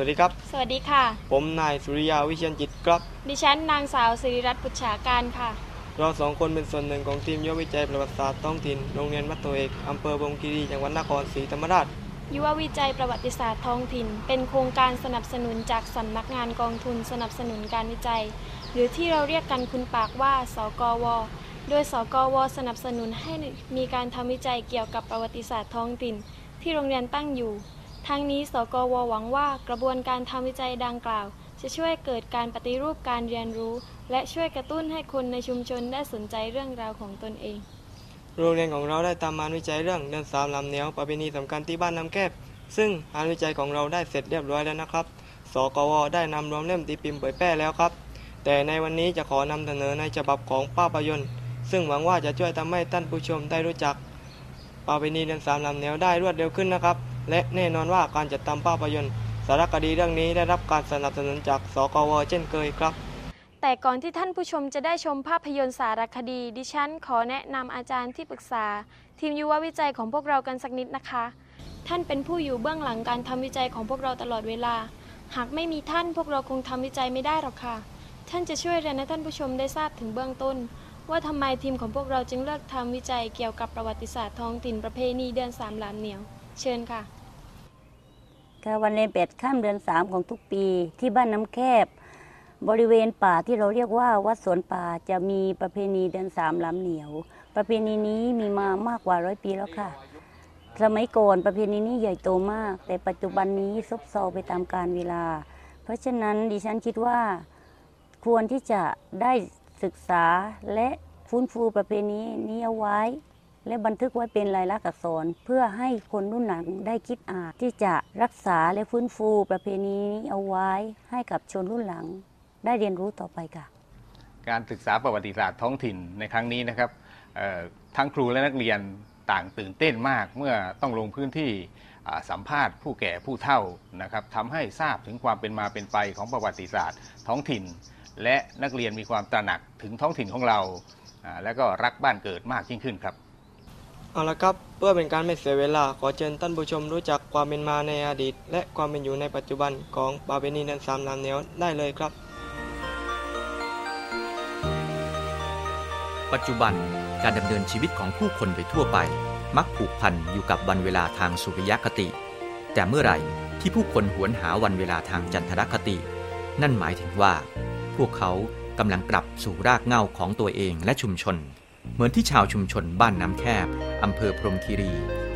วัสดีครับ สวัสดีค่ะ ผมนายสุริยาวิเชียนจิตครับ ดิฉันนางสาวสิริรัตน์ปุจฉาการค่ะ เราสองคนเป็นส่วนหนึ่งของทีมยุววิจัยประวัติศาสตร์ท้องถิ่นโรงเรียนมัตโตเอกอำเภอบงคีรีจังหวัดนครศรีธรรมราชยุววิจัยประวัติศาสตร์ท้องถิ่น เป็นโครงการสนับสนุนจากสำนักงานกองทุนสนับสนุนการวิจัย หรือที่เราเรียกกันคุณปากว่า สกว โดยสกว สนับสนุนให้มีการทำวิจัยเกี่ยวกับประวัติศาสตร์ท้องถิ่น ที่โรงเรียนตั้งอยู่ ทั้งนี้สกวหวังว่ากระบวนการทำวิจัยดังกล่าว จะช่วยเกิดการปฏิรูปการเรียนรู้ และช่วยกระตุ้นให้คนในชุมชนได้สนใจเรื่องราวของตนเอง โรงเรียนของเราได้ทำงานวิจัยเรื่องเดินสามลำเนียวประเพณีสำคัญที่บ้านน้ำแคบซึ่งงานวิจัยของเราได้เสร็จเรียบร้อยแล้วนะครับ สกวได้นำรวมเล่มตีพิมพ์เผยแพร่แล้วครับ แต่ในวันนี้จะขอนำเสนอในฉบับของภาพยนตร์ ซึ่งหวังว่าจะช่วยทำให้ท่านผู้ชมได้รู้จักประเพณีเดินสามลำเนียวได้รวดเร็วขึ้นนะครับ และแน่นอนว่าการจัดทำภาพยนตร์ สารคดีเรื่องนี้ได้รับการสนับสนุนจากสกวเช่นเคยครับ แต่ก่อนที่ท่านผู้ชมจะได้ชมภาพยนตร์สารคดี ดิฉันขอแนะนำอาจารย์ที่ปรึกษา ทีมยุววิจัยของพวกเรากันสักนิดนะคะ ท่านเป็นผู้อยู่เบื้องหลังการทำวิจัยของพวกเราตลอดเวลา หากไม่มีท่านพวกเราคงทำวิจัยไม่ได้หรอกค่ะ ท่านจะช่วยเรียนให้ท่านผู้ชมได้ทราบถึงเบื้องต้นว่าทำไมทีมของพวกเราจึงเลือกทำวิจัยเกี่ยวกับประวัติศาสตร์ท้องถิ่นประเพณีเดือนสามหลามเหนียว เชิญค่ะ คะวันเพ็ญแปดข้ามเดือนสามของทุกปีที่บ้านน้ำแคบบริเวณป่าที่เราเรียกว่าวัดสวนป่าจะมีประเพณีเดือนสามลำเหนียว ประเพณีนี้มีมามากกว่าร้อยปีแล้วค่ะ สมัยก่อนประเพณีนี้ใหญ่โตมาก แต่ปัจจุบันนี้ซบเซาไปตามกาลเวลา เพราะฉะนั้นดิฉันคิดว่าควรที่จะได้ศึกษาและฟื้นฟูประเพณีนี้เอาไว้ และบันทึกไว้เป็นลายลักษณ์อักษร เพื่อให้คนรุ่นหลังได้คิดอ่านที่จะรักษาและฟื้นฟูประเพณีนี้เอาไว้ให้กับชนรุ่นหลัง ได้เรียนรู้ต่อไปค่ะ การศึกษาประวัติศาสตร์ท้องถิ่นในครั้งนี้นะครับทั้งครูและนักเรียนต่างตื่นเต้นมากเมื่อต้องลงพื้นที่สัมภาษณ์ผู้แก่ผู้เฒ่านะครับทำให้ทราบถึงความเป็นมาเป็นไปของประวัติศาสตร์ท้องถิ่น และนักเรียนมีความตระหนักถึงท้องถิ่นของเรา และก็รักบ้านเกิดมากยิ่งขึ้นครับ เอาละครับ เพื่อเป็นการไม่เสียเวลา ขอเชิญท่านผู้ชมรู้จักความเป็นมาในอดีต และความเป็นอยู่ในปัจจุบันของประเพณีเดินสามลำเนวได้เลยครับ ปัจจุบันการดำเนินชีวิตของผู้คนโดยทั่วไป มักผูกพันอยู่กับวันเวลาทางสุริยคติ แต่เมื่อไหร่ที่ผู้คนหวนหาวันเวลาทางจันทรคติ นั่นหมายถึงว่า พวกเขากำลังกลับสู่รากเหง้าของตัวเองและชุมชน เหมือนที่ชาวชุมชนบ้านน้ำแคบ อำเภอพรมคีรี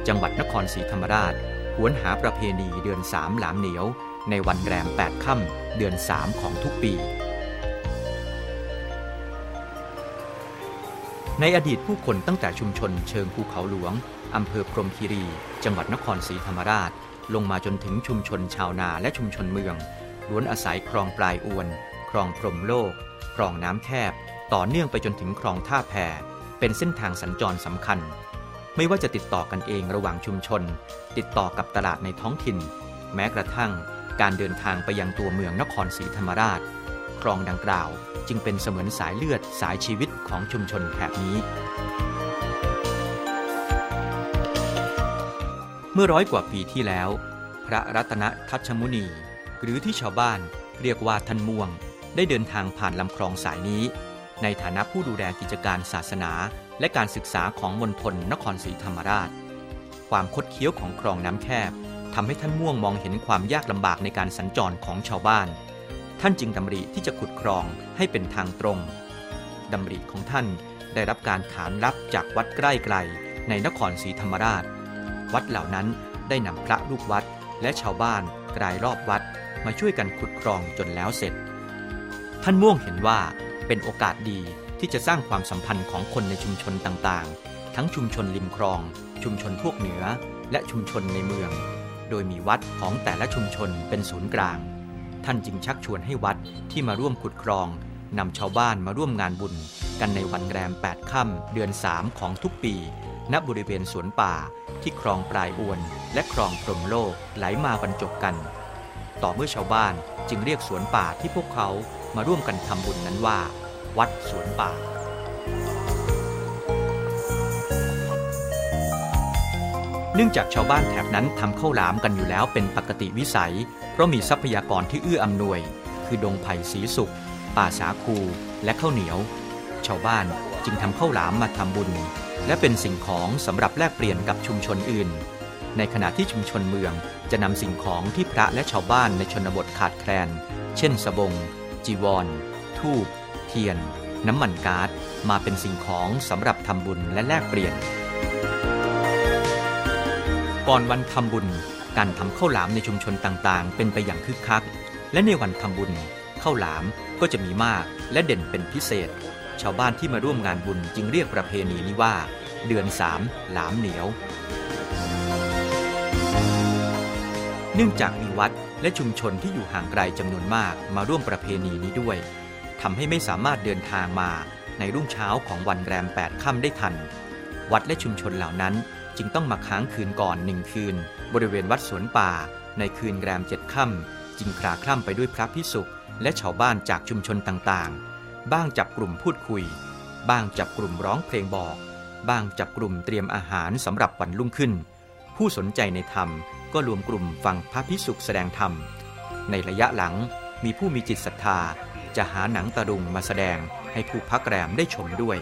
จังหวัดนครศรีธรรมราช หวนหาประเพณีเดือนสามหลามเหนียว ในวันแรมแปดค่ำเดือนสามของทุกปี ในอดีตผู้คนตั้งแต่ชุมชนเชิงภูเขาหลวง อำเภอพรมคีรี จังหวัดนครศรีธรรมราช ลงมาจนถึงชุมชนชาวนาและชุมชนเมือง ล้วนอาศัยคลองปลายอวน คลองพรมโลก คลองน้ำแคบ ต่อเนื่องไปจนถึงคลองท่าแพเป็นเส้นทางสัญจรสำคัญ ไม่ว่าจะติดต่อกันเองระหว่างชุมชน ติดต่อกับตลาดในท้องถิ่น แม้กระทั่งการเดินทางไปยังตัวเมืองนครศรีธรรมราช คลองดังกล่าวจึงเป็นเสมือนสายเลือดสายชีวิตของชุมชนแถบนี้ เมื่อร้อยกว่าปีที่แล้ว พระรัตนทัชมุนี หรือที่ชาวบ้านเรียกว่าท่านม่วง ได้เดินทางผ่านลำคลองสายนี้ ในฐานะผู้ดูแลกิจการศาสนา และการศึกษาของมณฑลนครศรีธรรมราช ความคดเคี้ยวของคลองน้ำแคบทำให้ท่านม่วงมองเห็นความยากลำบากในการสัญจรของชาวบ้าน ท่านจึงดำริที่จะขุดคลองให้เป็นทางตรงดำริของท่านได้รับการขานรับจากวัดใกล้ไกลในนครศรีธรรมราช วัดเหล่านั้นได้นำพระลูกวัดและชาวบ้านกรายรอบวัดมาช่วยกันขุดคลองจนแล้วเสร็จ ท่านม่วงเห็นว่า เป็นโอกาสดีที่จะสร้างความสัมพันธ์ของคนในชุมชนต่างๆ ทั้งชุมชนริมคลอง ชุมชนพวกเหนือ และชุมชนในเมือง โดยมีวัดของแต่ละชุมชนเป็นศูนย์กลาง ท่านจึงชักชวนให้วัดที่มาร่วมขุดคลองนำชาวบ้านมาร่วมงานบุญ กันในวันแรม 8 ค่ำเดือน 3 ของทุกปี ณ บริเวณสวนป่าที่คลองปลายอวน และคลองพรหมโลกไหลมาบรรจบกัน ต่อเมื่อชาวบ้านจึงเรียกสวนป่าที่พวกเขามาร่วมกันทำบุญนั้นว่า วัดสวนป่าเนื่องจากชาวบ้านแถบนั้นทำข้าวหลามกันอยู่แล้วเป็นปกติวิสัย เพราะมีทรัพยากรที่เอื้ออำนวย คือดงไผ่สีสุกป่าสาคูและข้าวเหนียว ชาวบ้านจึงทำข้าวหลามมาทำบุญ และเป็นสิ่งของสำหรับแลกเปลี่ยนกับชุมชนอื่น ในขณะที่ชุมชนเมืองจะนำสิ่งของที่พระและชาวบ้านในชนบทขาดแคลน เช่นสบง จีวร ทูบ เทียน น้ำมันก๊าซมาเป็นสิ่งของสำหรับทำบุญและแลกเปลี่ยน ก่อนวันทำบุญ การทำข้าวหลามในชุมชนต่างๆ เป็นไปอย่างคึกคัก และในวันทำบุญข้าวหลามก็จะมีมากและเด่นเป็นพิเศษ ชาวบ้านที่มาร่วมงานบุญจึงเรียกประเพณีนี้ว่า เดือนสามหลามเหนียว เนื่องจากมีวัดและชุมชนที่อยู่ห่างไกลจำนวนมากมาร่วมประเพณีนี้ด้วย ทำให้ไม่สามารถเดินทางมาในรุ่งเช้าของวันแรม 8 ค่ำได้ทัน วัดและชุมชนเหล่านั้นจึงต้องมาค้างคืนก่อนหนึ่งคืน บริเวณวัดสวนป่า ในคืนแรมเจ็ดค่ำจึงคลาคล่ำไปด้วยพระพิสุและชาวบ้านจากชุมชนต่างๆ บ้างจับกลุ่มพูดคุย บ้างจับกลุ่มร้องเพลงบอก บ้างจับกลุ่มเตรียมอาหารสำหรับวันรุ่งขึ้น ผู้สนใจในธรรมก็รวมกลุ่มฟังพระพิสุแสดงธรรม ในระยะหลังมีผู้มีจิตศรัทธา จะหาหนังตะลุงมาแสดงให้ผู้พักแรมได้ชมด้วย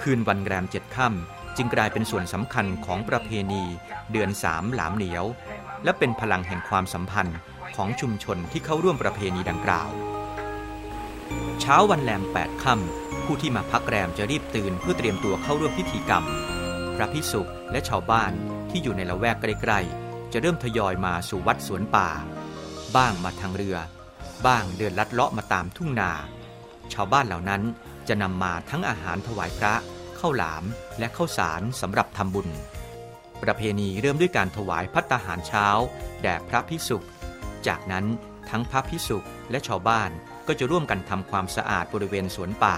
คืนวันแรมเจ็ดค่ำจึงกลายเป็นส่วนสำคัญของประเพณี เดือนสามหลามเหนียว และเป็นพลังแห่งความสัมพันธ์ของชุมชนที่เข้าร่วมประเพณีดังกล่าว เช้าวันแรมแปดค่ำผู้ที่มาพักแรมจะรีบตื่นเพื่อเตรียมตัวเข้าร่วมพิธีกรรม พระพิสุและชาวบ้านที่อยู่ในละแวกใกล้ๆจะเริ่มทยอยมาสู่วัดสวนป่า บ้างมาทางเรือ บ้างเดินลัดเลาะมาตามทุ่งนา ชาวบ้านเหล่านั้นจะนำมาทั้งอาหารถวายพระข้าวหลามและข้าวสารสำหรับทำบุญ ประเพณีเริ่มด้วยการถวายพัตตาหารเช้า แด่พระพิสุจากนั้นทั้งพระพิสุและชาวบ้านก็จะร่วมกันทำความสะอาดบริเวณสวนป่า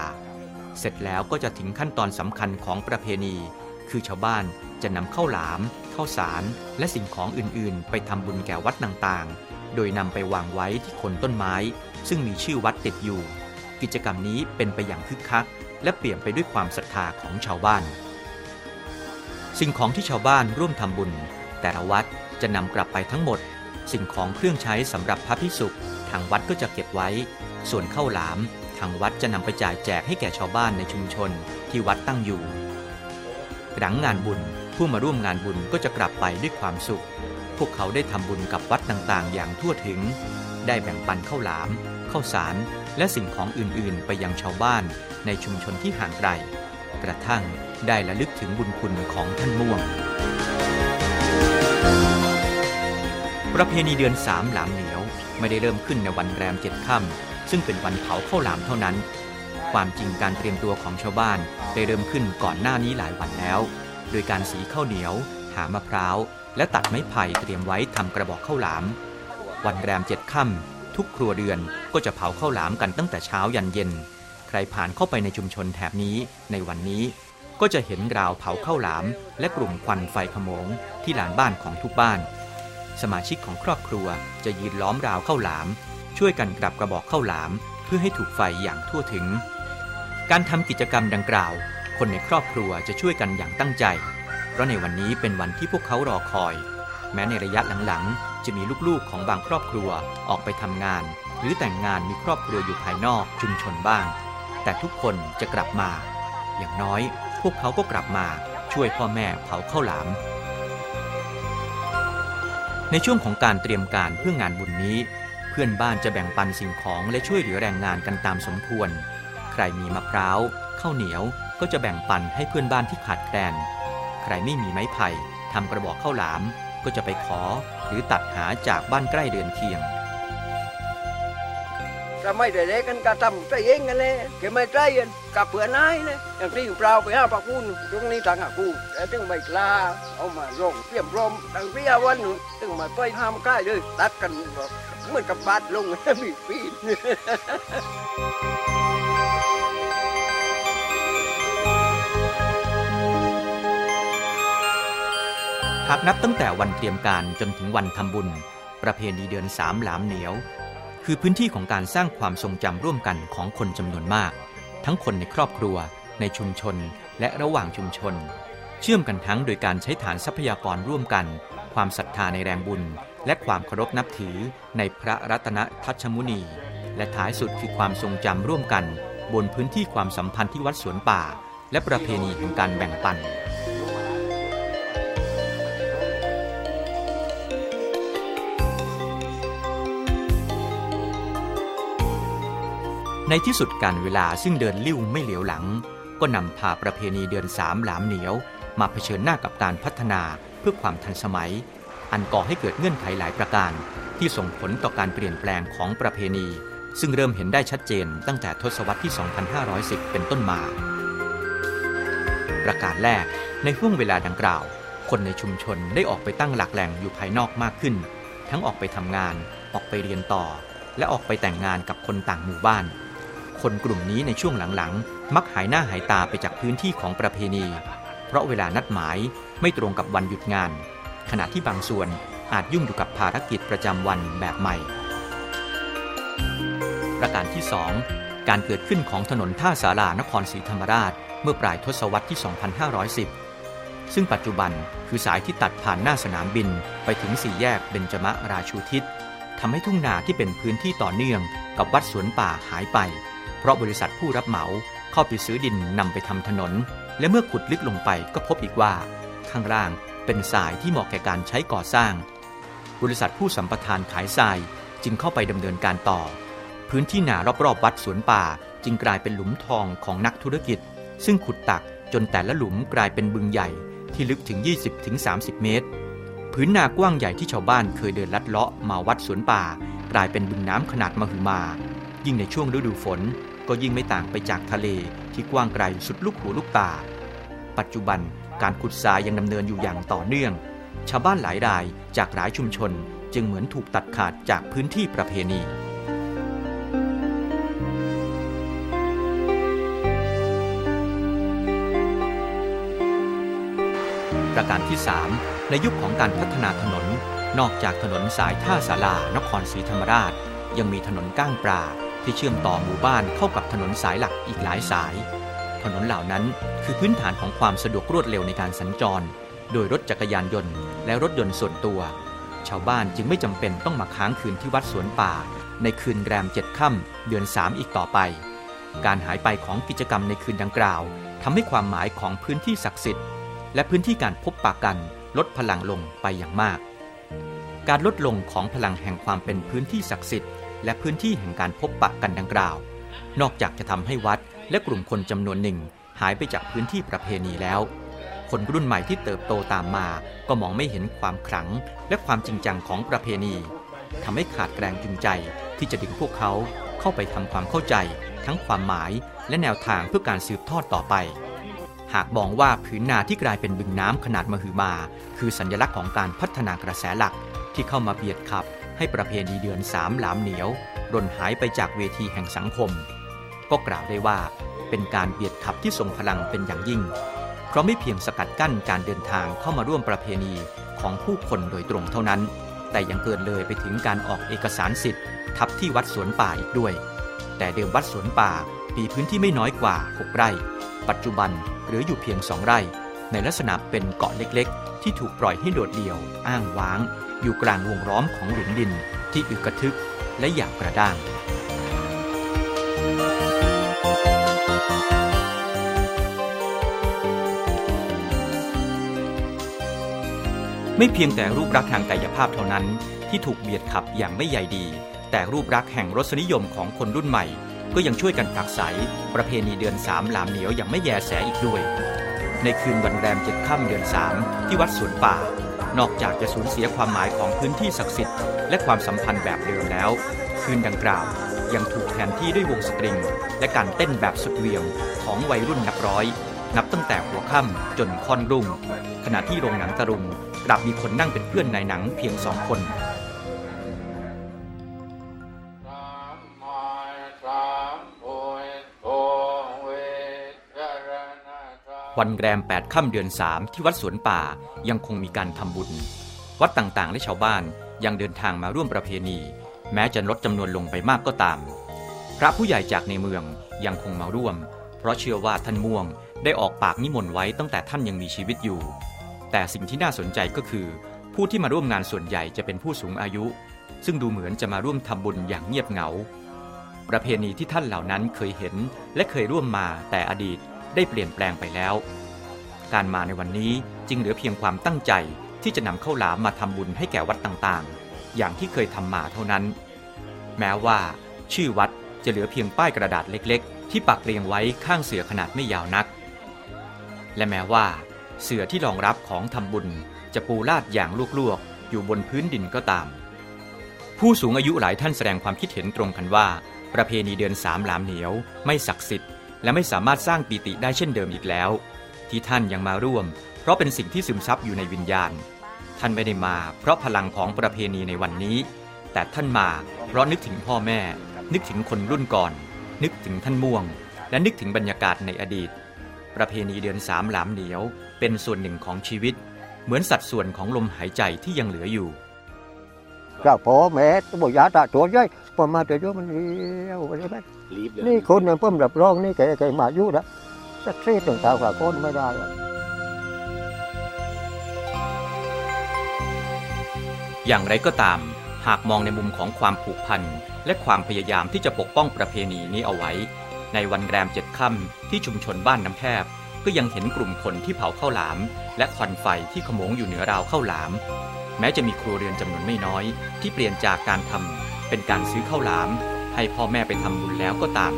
เสร็จแล้วก็จะถึงขั้นตอนสำคัญของประเพณี คือชาวบ้านจะนำข้าวหลามข้าวสาร และสิ่งของอื่นๆ ไปทำบุญแก่วัดต่างๆ โดยนำไปวางไว้ที่โคนต้นไม้ ซึ่งมีชื่อวัดติดอยู่ กิจกรรมนี้เป็นไปอย่างคึกคัก และเปลี่ยนไปด้วยความศรัทธาของชาวบ้าน สิ่งของที่ชาวบ้านร่วมทำบุญ แต่ละวัดจะนำกลับไปทั้งหมด สิ่งของเครื่องใช้สำหรับพระพิสุทางวัดก็จะเก็บไว้ ส่วนข้าวหลาม ทางวัดจะนำไปจ่ายแจกให้แก่ชาวบ้านในชุมชนที่วัดตั้งอยู่หลังงานบุญผู้มาร่วมงานบุญก็จะกลับไปด้วยความสุข พวกเขาได้ทำบุญกับวัดต่างๆ อย่างทั่วถึง ได้แบ่งปันข้าวหลามข้าวสาร และสิ่งของอื่นๆ ไปยังชาวบ้านในชุมชนที่ห่างไกล กระทั่งได้ระลึกถึงบุญคุณของท่านม่วง ประเพณีเดือนสามหลามเหนียวไม่ได้เริ่มขึ้นในวันแรมเจ็ดค่ำซึ่งเป็นวันเผาข้าวหลามเท่านั้น ความจริงการเตรียมตัวของชาวบ้านได้เริ่มขึ้นก่อนหน้านี้หลายวันแล้ว โดยการสีข้าวเหนียว หามะพร้าว และตัดไม้ไผ่เตรียมไว้ทำกระบอกข้าวหลาม วันแรมเจ็ดค่ำทุกครัวเรือนก็จะเผาข้าวหลามกันตั้งแต่เช้ายันเย็น ใครผ่านเข้าไปในชุมชนแถบนี้ในวันนี้ ก็จะเห็นราวเผาข้าวหลาม และกลุ่มควันไฟขโมง ที่ลานบ้านของทุกบ้าน สมาชิกของครอบครัวจะยืนล้อมราวข้าวหลาม ช่วยกันกลับกระบอกข้าวหลาม เพื่อให้ถูกไฟอย่างทั่วถึง การทำกิจกรรมดังกล่าว คนในครอบครัวจะช่วยกันอย่างตั้งใจ ราะในวันนี้เป็นวันที่พวกเขารอคอย แม้ในระยะหลังๆ จะมีลูกๆของบางครอบครัวออกไปทำงาน หรือแต่งงานมีครอบครัวอยู่ภายนอกชุมชนบ้าง แต่ทุกคนจะกลับมา อย่างน้อย พวกเขาก็กลับมาช่วยพ่อแม่เผาข้าวหลาม ในช่วงของการเตรียมการเพื่องานบุญนี้ เพื่อนบ้านจะแบ่งปันสิ่งของและช่วยเหลือแรงงานกันตามสมควร ใครมีมะพร้าวข้าวเหนียวก็จะแบ่งปันให้เพื่อนบ้านที่ขาดแคลน ใครไม่มีไม้ไผ่ทำกระบอกข้าวหลามก็จะไปขอหรือตัดหาจากบ้านใกล้เดือนเคียงจะไม่ได้เล็กกันก็ทำใจเองกันเลยแกไม่ใจกันกับเผื่อนายเลยอย่างที่เปล่าไปห้าปักพูนตรงนี้ทางหากูแต่ถึงไม่กล้าเอามาลงเตรียมรมตั้งพี่อาวันนู่นถึงมาต้อยห้ามใกล้เลยตัดกันเหมือนกับบาดลงมีปีน หากนับตั้งแต่วันเตรียมการจนถึงวันทำบุญ ประเพณีเดือนสามหลามเหนียว คือพื้นที่ของการสร้างความทรงจำร่วมกันของคนจำนวนมาก ทั้งคนในครอบครัว ในชุมชน และระหว่างชุมชน เชื่อมกันทั้งโดยการใช้ฐานทรัพยากรร่วมกัน ความศรัทธาในแรงบุญ และความเคารพนับถือในพระรัตนทัชมุนี และท้ายสุดคือความทรงจำร่วมกัน บนพื้นที่ความสัมพันธ์ที่วัดสวนป่า และประเพณีแห่งการแบ่งปัน ในที่สุดการเวลาซึ่งเดินลิ้วไม่เหลียวหลัง ก็นำพาประเพณีเดือนสามหลามเหนียว มาเผชิญหน้ากับการพัฒนาเพื่อความทันสมัย อันก่อให้เกิดเงื่อนไขหลายประการ ที่ส่งผลต่อการเปลี่ยนแปลงของประเพณี ซึ่งเริ่มเห็นได้ชัดเจนตั้งแต่ทศวรรษที่ 2510 เป็นต้นมา ประการแรกในห่วงเวลาดังกล่าว คนในชุมชนได้ออกไปตั้งหลักแหล่งอยู่ภายนอกมากขึ้น ทั้งออกไปทำงาน ออกไปเรียนต่อ และออกไปแต่งงานกับคนต่างหมู่บ้าน คนกลุ่มนี้ในช่วงหลังๆ มักหายหน้าหายตาไปจากพื้นที่ของประเพณี เพราะเวลานัดหมายไม่ตรงกับวันหยุดงาน ขณะที่บางส่วนอาจยุ่งอยู่กับภารกิจประจำวันแบบใหม่ ประการที่ 2 การเกิดขึ้นของถนนท่าสารานครศรีธรรมราช เมื่อปลายทศวรรษที่ 2510 ซึ่งปัจจุบันคือสายที่ตัดผ่านหน้าสนามบินไปถึงสี่แยกเบญจมราชูทิศทำให้ทุ่งนาที่เป็นพื้นที่ต่อเนื่องกับวัดสวนป่าหายไป เพราะบริษัทผู้รับเหมาเข้าไปซื้อดินนำไปทำถนน และเมื่อขุดลึกลงไปก็พบอีกว่า ข้างล่างเป็นทรายที่เหมาะแก่การใช้ก่อสร้าง บริษัทผู้สัมปทานขายทรายจึงเข้าไปดำเนินการต่อ พื้นที่หนารอบๆวัดสวนป่าจึงกลายเป็นหลุมทองของนักธุรกิจ ซึ่งขุดตักจนแต่ละหลุมกลายเป็นบึงใหญ่ที่ลึกถึง 20-30 เมตร พื้นนากว้างใหญ่ที่ชาวบ้านเคยเดินลัดเลาะมาวัดสวนป่า กลายเป็นบึงน้ำขนาดมหึมา ยิ่งในช่วงฤดูฝน ก็ยิ่งไม่ต่างไปจากทะเลที่กว้างไกลสุดลูกหูลูกตา ปัจจุบันการขุดทรายยังดำเนินอยู่อย่างต่อเนื่อง ชาวบ้านหลายรายจากหลายชุมชนจึงเหมือนถูกตัดขาดจากพื้นที่ประเพณีประการที่ 3 ในยุคของการพัฒนาถนน นอกจากถนนสายท่าสารานครศรีธรรมราช ยังมีถนนก้างปลา ที่เชื่อมต่อหมู่บ้านเข้ากับถนนสายหลักอีกหลายสาย ถนนเหล่านั้นคือพื้นฐานของความสะดวกรวดเร็วในการสัญจร โดยรถจักรยานยนต์ และรถยนต์ส่วนตัว ชาวบ้านจึงไม่จำเป็นต้องมาค้างคืนที่วัดสวนป่า ในคืนแรมเจ็ดค่ำเดือนสามอีกต่อไป การหายไปของกิจกรรมในคืนดังกล่าวทำให้ความหมายของพื้นที่ศักดิ์สิทธิ์ และพื้นที่การพบปะกันลดพลังลงไปอย่างมาก การลดลงของพลังแห่งความเป็นพื้นที่ศักดิ์สิทธิ์ และพื้นที่แห่งการพบปะกันดังกล่าว นอกจากจะทำให้วัดและกลุ่มคนจำนวนหนึ่ง หายไปจากพื้นที่ประเพณีแล้ว คนรุ่นใหม่ที่เติบโตตามมา ก็มองไม่เห็นความขลังและความจริงจังของประเพณีทำให้ขาดแรงจูงใจที่จะดึงพวกเขาเข้าไปทำความเข้าใจ ทั้งความหมายและแนวทางเพื่อการสืบทอดต่อไป หากมองว่าผืนนาที่กลายเป็นบึงน้ำขนาดมหึมา คือสัญลักษณ์ของการพัฒนากระแสหลักที่เข้ามาเบียดขับ ให้ประเพณีเดือนสามหลามเหนียวร่นหายไปจากเวทีแห่งสังคม ก็กล่าวได้ว่าเป็นการเบียดขับที่ทรงพลังเป็นอย่างยิ่ง เพราะไม่เพียงสกัดกั้นการเดินทางเข้ามาร่วมประเพณีของผู้คนโดยตรงเท่านั้น แต่ยังเกินเลยไปถึงการออกเอกสารสิทธิ์ ทับที่วัดสวนป่าอีกด้วย แต่เดิมวัดสวนป่ามีพื้นที่ไม่น้อยกว่า 6 ไร่ ปัจจุบันเหลืออยู่เพียง 2 ไร่ ในลักษณะเป็นเกาะเล็กๆ ที่ถูกปล่อยให้โดดเดี่ยว อ้างว้าง อยู่กลางวงล้อมของหลุมดิน ที่อึกกระทึกและหยาบกระด้าง ไม่เพียงแต่รูปลักษณ์ทางกายภาพเท่านั้น ที่ถูกเบียดขับอย่างไม่ใยดี แต่รูปลักษณ์แห่งรสนิยมของคนรุ่นใหม่ ก็ยังช่วยกันผลักไสประเพณีเดือนสามหลามเหนียวอย่างไม่แยแสอีกด้วย ในคืนวันแรมเจ็ดค่ำเดือนสามที่วัดสวนป่า นอกจากจะสูญเสียความหมายของพื้นที่ศักดิ์สิทธิ์และความสัมพันธ์แบบเดิมแล้ว คืนดังกล่าวยังถูกแทนที่ด้วยวงสตริง และการเต้นแบบสุดเวียงของวัยรุ่นนับร้อย นับตั้งแต่หัวค่ำจนค่อนรุ่ง ขณะที่โรงหนังตะลุงกลับมีคนนั่งเป็นเพื่อนในหนังเพียงสองคน วันแรม 8 ค่ำเดือน 3 ที่วัดสวนป่ายังคงมีการทำบุญ วัดต่างๆ และชาวบ้านยังเดินทางมาร่วมประเพณี แม้จะลดจำนวนลงไปมากก็ตาม พระผู้ใหญ่จากในเมืองยังคงมาร่วม เพราะเชื่อว่าท่านม่วงได้ออกปากนิมนต์ไว้ตั้งแต่ท่านยังมีชีวิตอยู่ แต่สิ่งที่น่าสนใจก็คือ ผู้ผู้ที่มาร่วมงานส่วนใหญ่จะเป็นผู้สูงอายุ ซึ่งดูเหมือนจะมาร่วมทำบุญอย่างเงียบเหงา ประเพณีที่ท่านเหล่านั้นเคยเห็นและเคยร่วมมาแต่อดีต ได้เปลี่ยนแปลงไปแล้ว การมาในวันนี้จึงเหลือเพียงความตั้งใจที่จะนำข้าวหลามมาทำบุญให้แก่วัดต่างๆ อย่างที่เคยทำมาเท่านั้น แม้ว่า ชื่อวัดจะเหลือเพียงป้ายกระดาษเล็ก ๆ ที่ปักเรียงไว้ข้างเสือขนาดไม่ยาวนัก และแม้ว่า เสือที่รองรับของทำบุญจะปูลาดอย่างลวกๆ อยู่บนพื้นดินก็ตาม ผู้สูงอายุหลายท่านแสดงความคิดเห็นตรงกันว่า ประเพณีเดือนสามหลามเหนียวไม่ศักดิ์สิทธิ์ และไม่สามารถสร้างปีติได้เช่นเดิมอีกแล้ว ที่ท่านยังมาร่วม เพราะเป็นสิ่งที่ซึมซับอยู่ในวิญญาณ ท่านไม่ได้มาเพราะพลังของประเพณีในวันนี้ แต่ท่านมาเพราะนึกถึงพ่อแม่ นึกถึงคนรุ่นก่อน นึกถึงท่านม่วง และนึกถึงบรรยากาศในอดีต ประเพณีเดือนสามหลามเหนียว เป็นส่วนหนึ่งของชีวิต เหมือนสัดส่วนของลมหายใจที่ยังเหลืออยู่ก็พ่อแม่บอกยาตาตัวย่อย พอมาแต่โยมันเรียวไปเลยแม่นี่คนเนี่ยเพิ่มรับรองนี่แกแกมาอยู่นะสักเสียต่างๆกับคนไม่ได้อะอย่างไรก็ตาม หากมองในมุมของความผูกพันและความพยายามที่จะปกป้องประเพณีนี้เอาไว้ ในวันแรมเจ็ดค่ำที่ชุมชนบ้านน้ำแคบก็ยังเห็นกลุ่มคนที่เผาข้าวหลาม และควันไฟที่ขโมงอยู่เหนือราวข้าวหลาม แม้จะมีครัวเรือนจำนวนไม่น้อย ที่เปลี่ยนจากการทำ เป็นการซื้อข้าวหลาม ให้พ่อแม่ไปทำบุญแล้วก็ตาม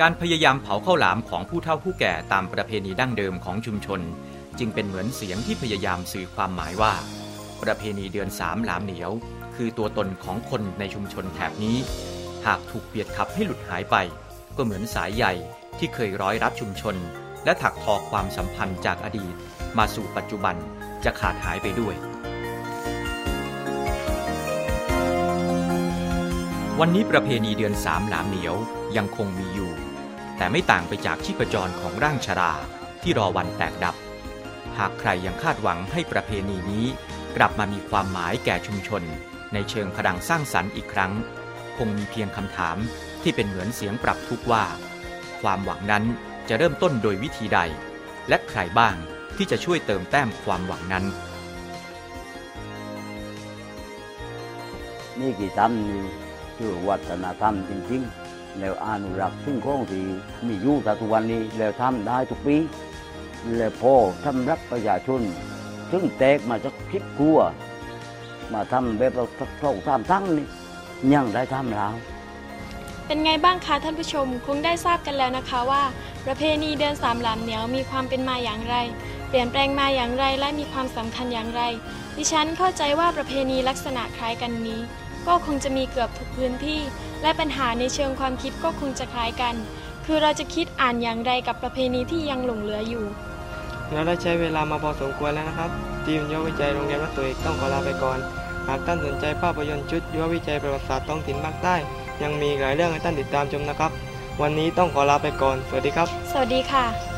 การพยายามเผาข้าวหลามของผู้เฒ่าผู้แก่ตามประเพณีดั้งเดิมของชุมชน จึงเป็นเหมือนเสียงที่พยายามสื่อความหมายว่า ประเพณีเดือนสามหลามเหนียว คือตัวตนของคนในชุมชนแถบนี้ หากถูกเบียดขับให้หลุดหายไป ก็เหมือนสายใยที่เคยร้อยรัดชุมชน และถักทอความสัมพันธ์จากอดีต มาสู่ปัจจุบัน จะขาดหายไปด้วย วันนี้ประเพณีเดือนสามหลามเหนียวยังคงมีอยู่ แต่ไม่ต่างไปจากชีพจรของร่างชราที่รอวันแตกดับ หากใครยังคาดหวังให้ประเพณีนี้กลับมามีความหมายแก่ชุมชน ในเชิงพลังสร้างสรรค์อีกครั้ง คงมีเพียงคำถามที่เป็นเหมือนเสียงปรับทุกว่า ความหวังนั้นจะเริ่มต้นโดยวิธีใด และใครบ้าง ที่จะช่วยเติมแต้มความหวังนั้น นี่กี่ทำนี่คือวัฒนธรรมจริงๆ แล้วอนุรักษ์ซึ่งของที่มีอยู่แต่ทุกวันนี้แล้วทำได้ทุกปี แล้วพอทำรับประชาชน ซึ่งแตกมาจากคิดกลัว มาทำแบบเราสักสองสามทั้งนี่ยังได้ทำแล้วเป็นไงบ้างคะท่านผู้ชม คงได้ทราบกันแล้วนะคะว่า ประเพณีเดินสามหลามเหนียวมีความเป็นมาอย่างไรเป ลี่ยนแปลงมาอย่างไรและมีความสำคัญอย่างไร ดิฉันเข้าใจว่าประเพณีลักษณะคล้ายกันนี้ ก็คงจะมีเกือบทุกพื้นที่ และปัญหาในเชิงความคิดก็คงจะคล้ายกัน คือเราจะคิดอ่านอย่างไรกับประเพณีที่ยังหลงเหลืออยู่เราได้ใช้เวลามาพอสมควรแล้วนะครับ ทีมยุววิจัยโรงเรียนวัดตัวเอกต้องขอลาไปก่อน หากท่านสนใจภาพยนตร์ชุดยุววิจัยประวัติศาสตร์ท้องถิ่นภาคใต้ ยังมีอีกหลายเรื่องให้ท่านติดตามชมนะครับ วันนี้ต้องขอลาไปก่อน สวัสดีครับ สวัสดีค่ะ